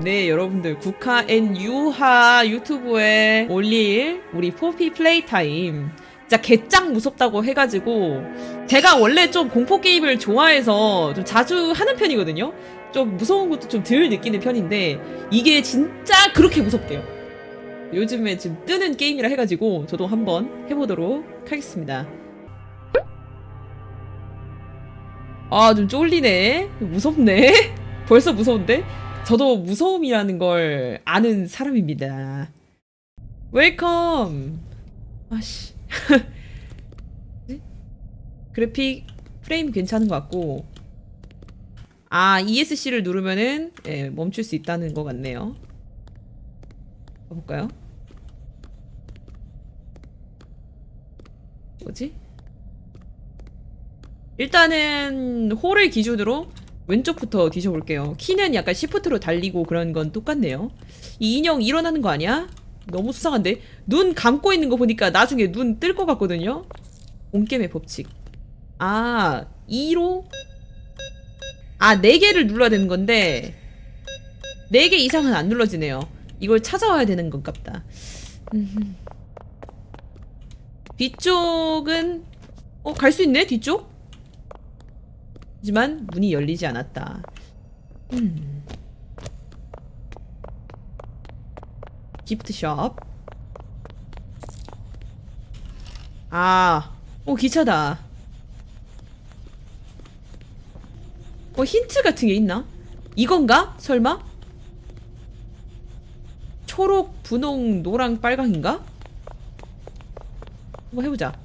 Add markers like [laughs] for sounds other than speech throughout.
네, 여러분들 국화 앤 유하 유튜브에 올릴 우리 포피 플레이 타임. 진짜 개짱 무섭다고 해가지고 제가 원래 좀 공포 게임을 좋아해서 좀 자주 하는 편이거든요. 좀 무서운 것도 좀 덜 느끼는 편인데 이게 진짜 그렇게 무섭대요. 요즘에 지금 뜨는 게임이라 해가지고 저도 한번 해보도록 하겠습니다. 아, 좀 쫄리네. 무섭네. [laughs] 벌써 무서운데? 저도 무서움이라는 걸 아는 사람입니다. 웰컴. 아씨. [laughs] 네? 그래픽 프레임 괜찮은 것 같고. 아, ESC를 누르면은 예, 멈출 수 있다는 것 같네요. 가볼까요? 뭐지? 일단은 홀을 기준으로 왼쪽부터 뒤져볼게요. 키는 약간 시프트로 달리고 그런 건 똑같네요. 이 인형 일어나는 거 아니야? 너무 수상한데? 눈 감고 있는 거 보니까 나중에 눈 뜰 것 같거든요? 온게임의 법칙. 아, 2로? 아, 4개를 눌러야 되는 건데, 4개 이상은 안 눌러지네요. 이걸 찾아와야 되는 건갑다. 음흠. 뒤쪽은, 어, 갈 수 있네? 뒤쪽? 하지만 문이 열리지 않았다. 음. 기프트숍. 아, 오 기차다. 어 힌트 같은 게 있나? 이건가? 설마? 초록, 분홍, 노랑, 빨강인가? 한번 해보자.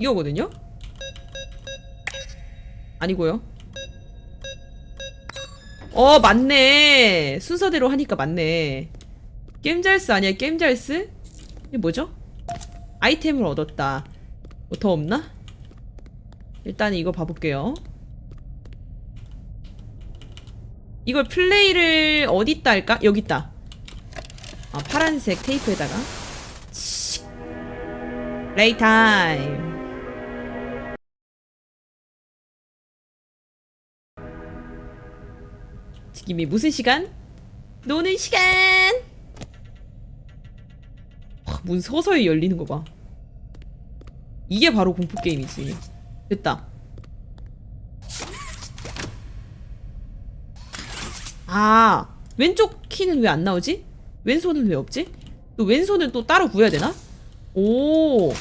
이거거든요? 아니고요. 어, 맞네. 순서대로 하니까 맞네. 게임잘스 아니야? 게임잘스? 이게 뭐죠? 아이템을 얻었다. 뭐 더 없나? 일단 이거 봐볼게요. 이걸 플레이를 어디다 할까? 여기 있다. 아, 파란색 테이프에다가. 플레이 타임. 지금이 무슨 시간? 노는 시간! 와, 문 서서히 열리는 거 봐. 이게 바로 공포게임이지. 됐다. 아, 왼쪽 키는 왜 안 나오지? 왼손은 왜 없지? 또 왼손은 또 따로 구해야 되나? 오.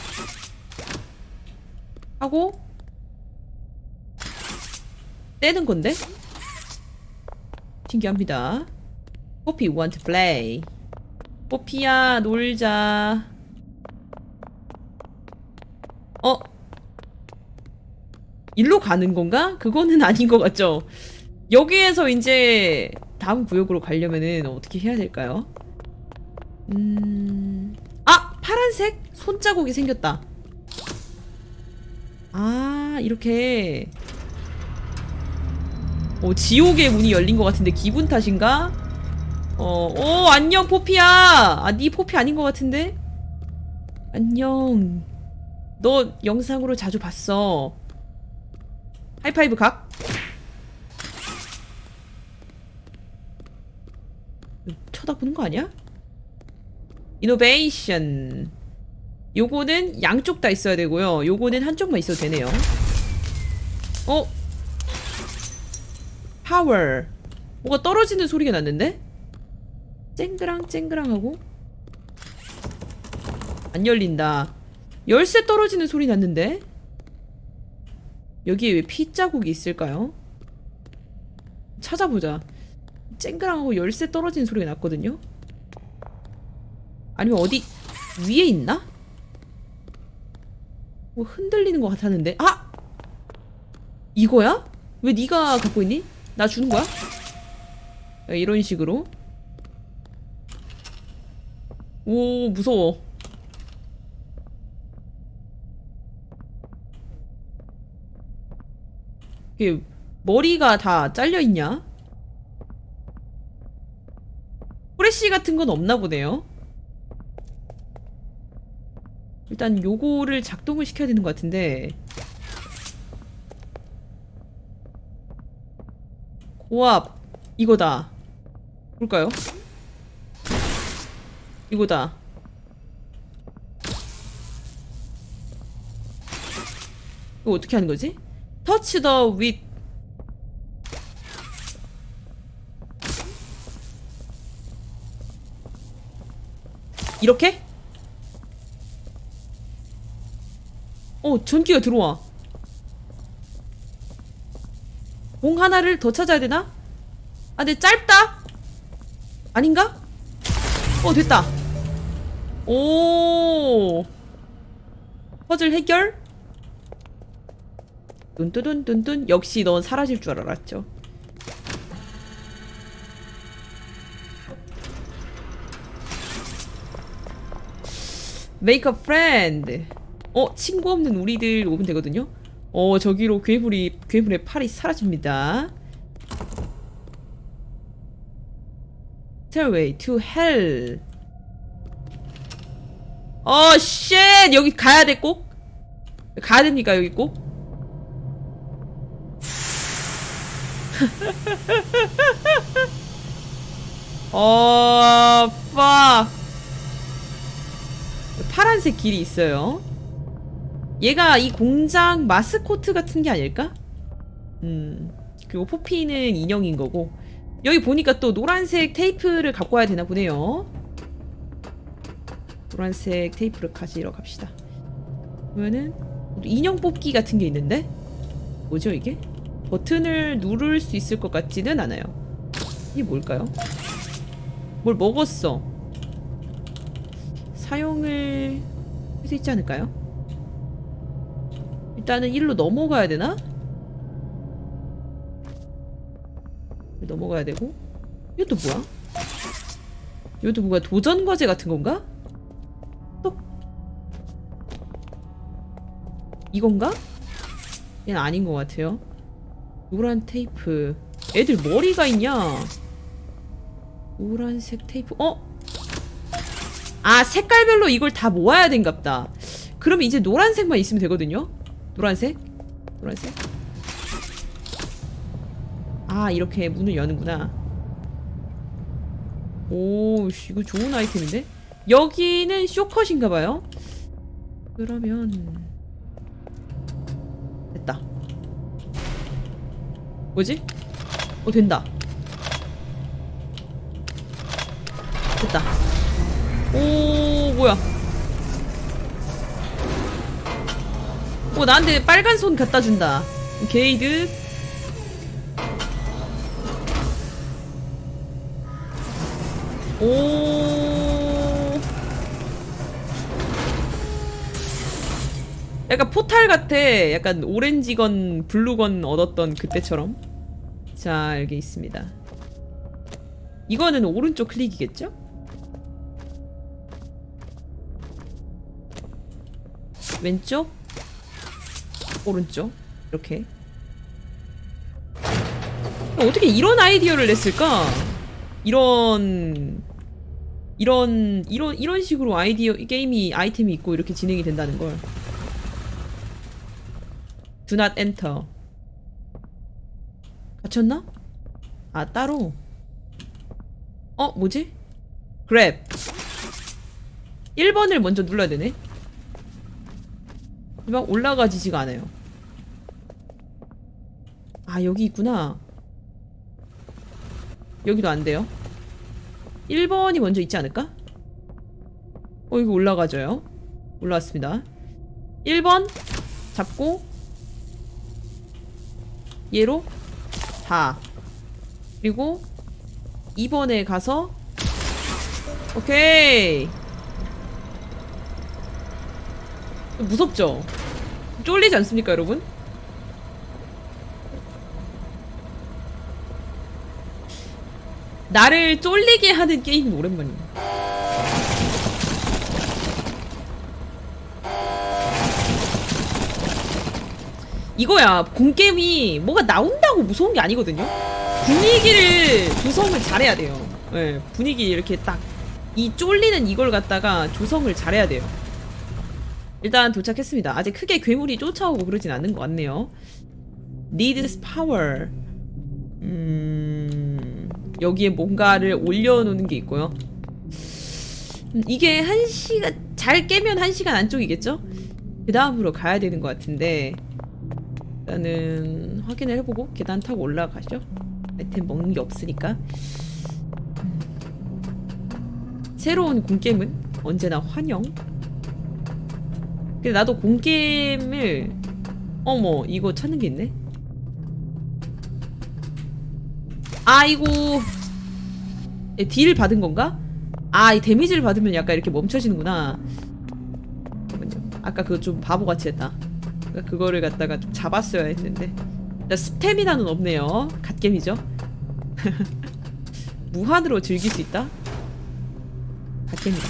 하고 떼는 건데? 신기합니다. 뽀피 want to play. 뽀피야 놀자. 어? 일로 가는 건가? 그거는 [laughs] 아닌 것 같죠? 여기에서 이제 다음 구역으로 가려면은 어떻게 해야 될까요? 음... 아! 파란색 손자국이 생겼다. 아, 이렇게. 어, 지옥의 문이 열린 것 같은데 기분 탓인가? 어, 오, 안녕, 포피야! 아, 니 포피 아닌 것 같은데? 안녕. 너 영상으로 자주 봤어. 하이파이브 각? 쳐다보는 거 아니야? 이노베이션. 요거는 양쪽 다 있어야 되고요. 요거는 한쪽만 있어도 되네요. 어? 파워. 뭐가 떨어지는 소리가 났는데? 쨍그랑 쨍그랑하고 안 열린다. 열쇠 떨어지는 소리 났는데? 여기에 왜 피 자국이 있을까요? 찾아보자. 쨍그랑하고 열쇠 떨어지는 소리가 났거든요? 아니면 어디 위에 있나? 뭐 흔들리는 것 같았는데 아! 이거야? 왜 네가 갖고 있니? 나 주는 거야? 야, 이런 식으로 오 무서워 이게 머리가 다 잘려있냐? 프레쉬 같은 건 없나 보네요 일단 요거를 작동을 시켜야 되는 것 같은데 우와 이거다 볼까요? 이거다 이거 어떻게 하는 거지? 터치 더 윗. 이렇게? 어, 전기가 들어와. 공 하나를 더 찾아야 되나? 아, 근데 짧다? 아닌가? 어, 됐다. 오. 퍼즐 해결? 뚠뚜둔뚠뚠 역시 넌 사라질 줄 알았죠. A friend. 어 친구 없는 우리들 오면 되거든요. 어 저기로 괴물이 괴물의 팔이 사라집니다. Stairway to hell. 어 쉣! 여기 가야 돼 꼭? 가야 됩니까 여기 꼭? [laughs] 어, fuck. 파란색 길이 있어요. 얘가 이 공장 마스코트 같은 게 아닐까? 음, 그리고 포피는 인형인 거고. 여기 보니까 또 노란색 테이프를 갖고 와야 되나 보네요. 노란색 테이프를 가지러 갑시다. 그러면은 인형 뽑기 같은 게 있는데? 뭐죠 이게? 버튼을 누를 수 있을 것 같지는 않아요. 이게 뭘까요? 뭘 먹었어. 사용을 할 수 있지 않을까요? 일단은 일로 넘어가야 되나? 넘어가야 되고 이것도 뭐야? 이것도 뭔가 도전 과제 같은 건가? 똑 이건가? 얘는 아닌 것 같아요. 노란 테이프. 애들 머리가 있냐? 노란색 테이프. 어? 아 색깔별로 이걸 다 모아야 된갑다. 그럼 이제 노란색만 있으면 되거든요. 노란색, 노란색. 아 이렇게 문을 여는구나. 오, 씨, 이거 좋은 아이템인데? 여기는 쇼컷인가봐요. 그러면 됐다. 뭐지? 어 된다. 됐다. 오 뭐야? 오 나한테 빨간 손 갖다 준다. 게이드. 오. 약간 포탈 같아. 약간 오렌지건 블루건 얻었던 그때처럼. 자 여기 있습니다. 이거는 오른쪽 클릭이겠죠? 왼쪽 오른쪽 이렇게 어떻게 이런 아이디어를 냈을까? 이런 이런 이런 이런 식으로 아이디어 게임이 아이템이 있고 이렇게 진행이 된다는 걸. Do not enter. 갇혔나? 아 따로. 어 뭐지? grab. 1번을 먼저 눌러야 되네. 막 올라가지지가 않아요. 아 여기 있구나. 여기도 안 돼요. 1번이 먼저 있지 않을까? 어 이거 올라가져요. 올라왔습니다. 1번 잡고 얘로 다 그리고 2번에 가서 오케이 무섭죠? 쫄리지 않습니까 여러분? 나를 쫄리게 하는 게임은 오랜만이야. 이거야 공게임이 뭐가 나온다고 무서운 게 아니거든요. 분위기를 조성을 잘해야 돼요. 예, 분위기 이렇게 딱 이 쫄리는 이걸 갖다가 조성을 잘해야 돼요. 일단 도착했습니다. 아직 크게 괴물이 쫓아오고 그러진 않는 것 같네요. Needs power. 음, 여기에 뭔가를 올려놓는 게 있고요. 음, 이게 한 시간 잘 깨면 한 시간 안쪽이겠죠? 그 다음으로 가야 되는 것 같은데 일단은 확인을 해보고 계단 타고 올라가죠. 아이템 먹는 게 없으니까. 음. 새로운 공게임은 언제나 환영. 근데 나도 공게임을 어머 이거 찾는 게 있네. 아이고 예, 딜 받은 건가? 아, 이 데미지를 받으면 약간 이렇게 멈춰지는구나. 잠깐만요. 아까 그거 좀 바보같이 했다. 그거를 갖다가 좀 잡았어야 했는데. 자, 스태미나는 없네요. 갓겜이죠. [laughs] 무한으로 즐길 수 있다? 갓겜이다.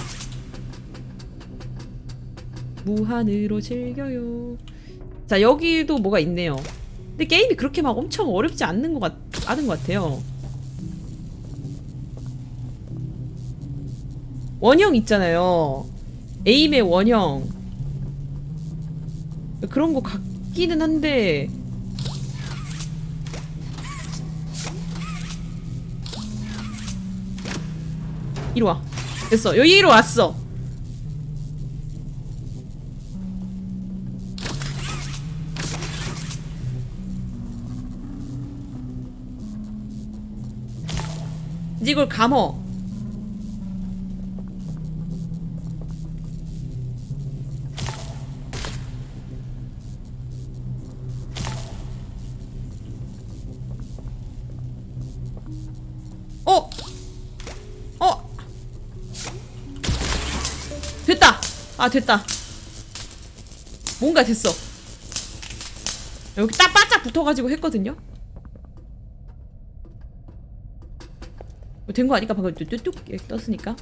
무한으로 즐겨요. 자, 여기도 뭐가 있네요. 근데 게임이 그렇게 막 엄청 어렵지 않는 것 같, 않은 것 같아요. 원형 있잖아요. 에임의 원형. 그런 거 같기는 한데. 이리 와. 됐어. 여기로 왔어. 이제 이걸 감어. 어! 어! 됐다! 아, 됐다. 뭔가 됐어. 여기 딱 바짝 붙어가지고 했거든요? 된 거 아니까 방금 뚝뚝뚝 이렇게 떴으니까.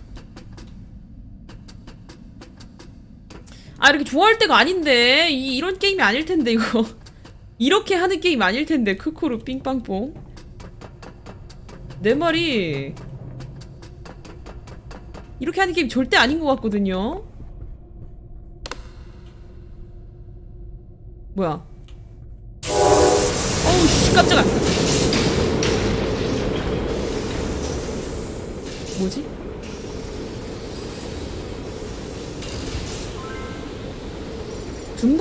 아, 이렇게 좋아할 때가 아닌데. 이, 이런 게임이 아닐 텐데, 이거. [laughs] 이렇게 하는 게임 아닐 텐데, 크크루 삥빵뽕. 내 말이 이렇게 하는 게임 절대 아닌 것 같거든요. 뭐야?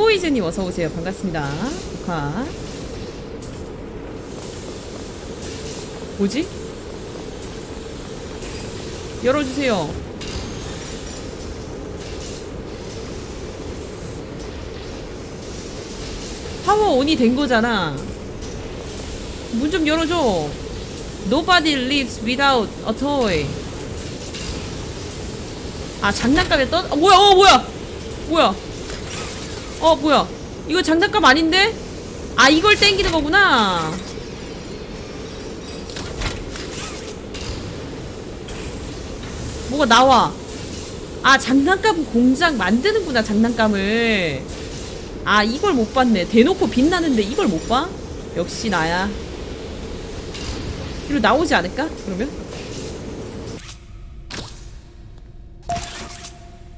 둠보이즈님 어서 오세요. 반갑습니다. 복화. 뭐지? 열어주세요. 파워 온이 된 거잖아. 문 좀 열어줘. Nobody lives without a toy. 아 장난감에 떠? 아, 뭐야? 어 뭐야? 뭐야? 어 뭐야? 이거 장난감 아닌데? 아 이걸 땡기는 거구나. 뭐가 나와. 아, 장난감 공장 만드는구나, 장난감을. 아, 이걸 못 봤네. 대놓고 빛나는데 이걸 못 봐? 역시 나야. 이리로 나오지 않을까? 그러면?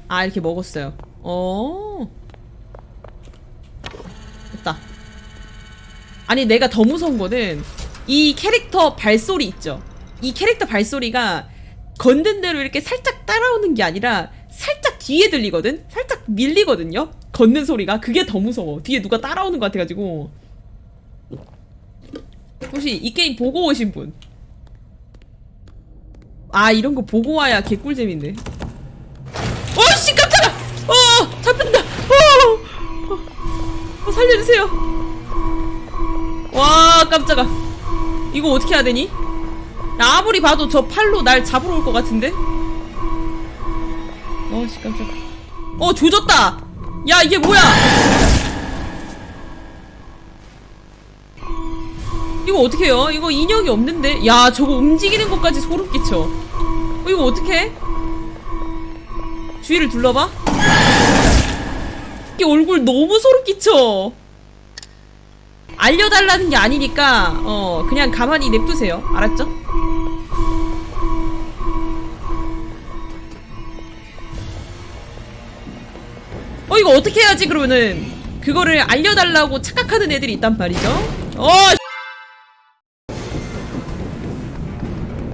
아, 이렇게 먹었어요. 어. 됐다. 아니, 내가 더 무서운 거는 이 캐릭터 발소리 있죠? 이 캐릭터 발소리가 건든 대로 이렇게 살짝 따라오는 게 아니라 살짝 뒤에 들리거든? 살짝 밀리거든요? 걷는 소리가. 그게 더 무서워. 뒤에 누가 따라오는 것 같아가지고. 혹시 이 게임 보고 오신 분? 아, 이런 거 보고 와야 개꿀잼인데. 어씨, 깜짝아! 어, 잡힌다! 어, 어, 어, 살려주세요. 와, 깜짝아. 이거 어떻게 해야 되니? 야, 아무리 봐도 저 팔로 날 잡으러 올 것 같은데? 어씨 깜짝 어 조졌다! 야 이게 뭐야? 이거 어떻게 해요? 이거 인형이 없는데? 야 저거 움직이는 것까지 소름 끼쳐. 어 이거 어떻게 주위를 둘러봐. 이게 얼굴 너무 소름 끼쳐 알려달라는 게 아니니까 어 그냥 가만히 냅두세요 알았죠? 어 이거 어떻게 해야지 그러면은 그거를 알려달라고 착각하는 애들이 있단 말이죠 어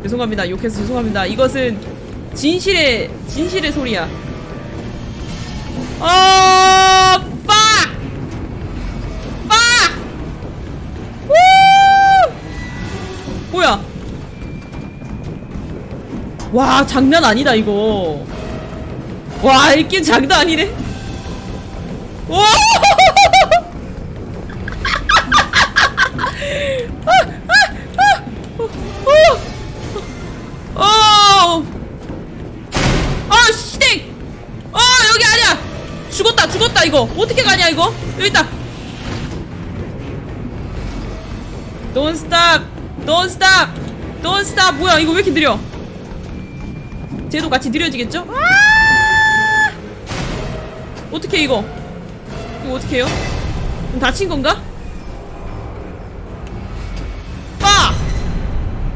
죄송합니다. 욕해서 죄송합니다. 이것은 진실의 진실의 소리야. 아, 와, 장난 아니다 이거. 와, 이 게임 장난 아니네. 와! 어! 아, 시댕! 어, 여기 아니야! 죽었다, 죽었다, 이거. 어떻게 가냐, 이거? 여기 있다. Don't stop! Don't stop! Don't stop! 뭐야, 이거 왜 이렇게 느려? 쟤도 같이 느려지겠죠? 아! 어떻게 이거? 이거 어떻게 해요? 다친 건가? 빠!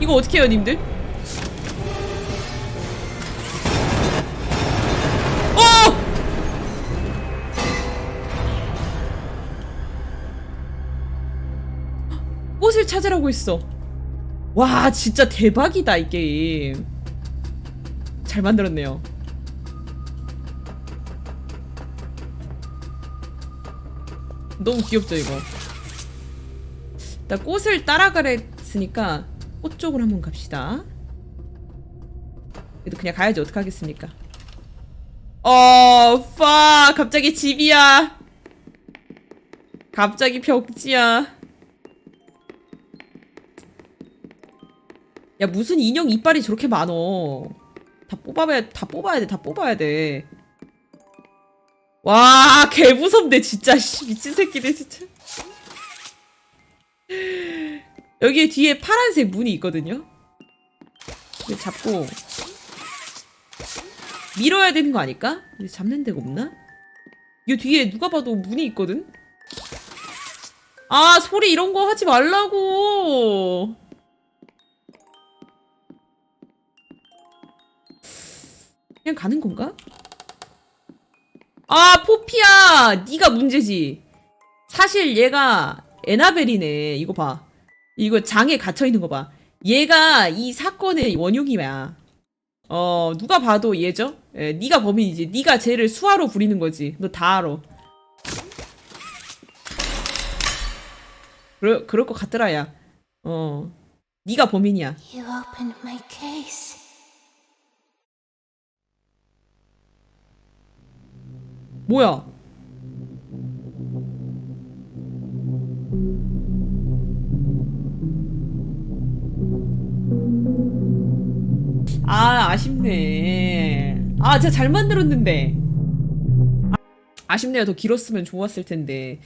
이거 어떻게 해요, 님들? 어! [gasps] 꽃을 찾으라고 했어. 와, 진짜 대박이다, 이 게임. 잘 만들었네요. 너무 귀엽죠, 이거? 나 꽃을 따라가랬으니까 꽃 쪽으로 한번 갑시다. 그래도 그냥 가야지, 어떡하겠습니까? 어, 파 갑자기 집이야. 갑자기 벽지야. 야, 무슨 인형 이빨이 저렇게 많어. 다 뽑아야, 다 뽑아야 돼, 다 뽑아야 돼. 와, 개 무섭네, 진짜. 씨, 미친 새끼들, 진짜. 여기에 뒤에 파란색 문이 있거든요? 잡고. 밀어야 되는 거 아닐까? 잡는 데가 없나? 이 뒤에 누가 봐도 문이 있거든? 아, 소리 이런 거 하지 말라고! 그냥 가는 건가? 아, 포피야! 네가 문제지. 사실 얘가 에나벨이네. 이거 봐. 이거 장에 갇혀 있는 거 봐. 얘가 이 사건의 원흉이야. 어, 누가 봐도 얘죠? 예, 네가 범인이지. 네가 쟤를 수화로 부리는 거지. 너 다 알아. 그럴, 그럴 것 같더라, 야. 어. 네가 범인이야. 뭐야? 아, 아쉽네. 아, 진짜 잘 만들었는데. 아, 아쉽네요. 더 길었으면 좋았을 텐데.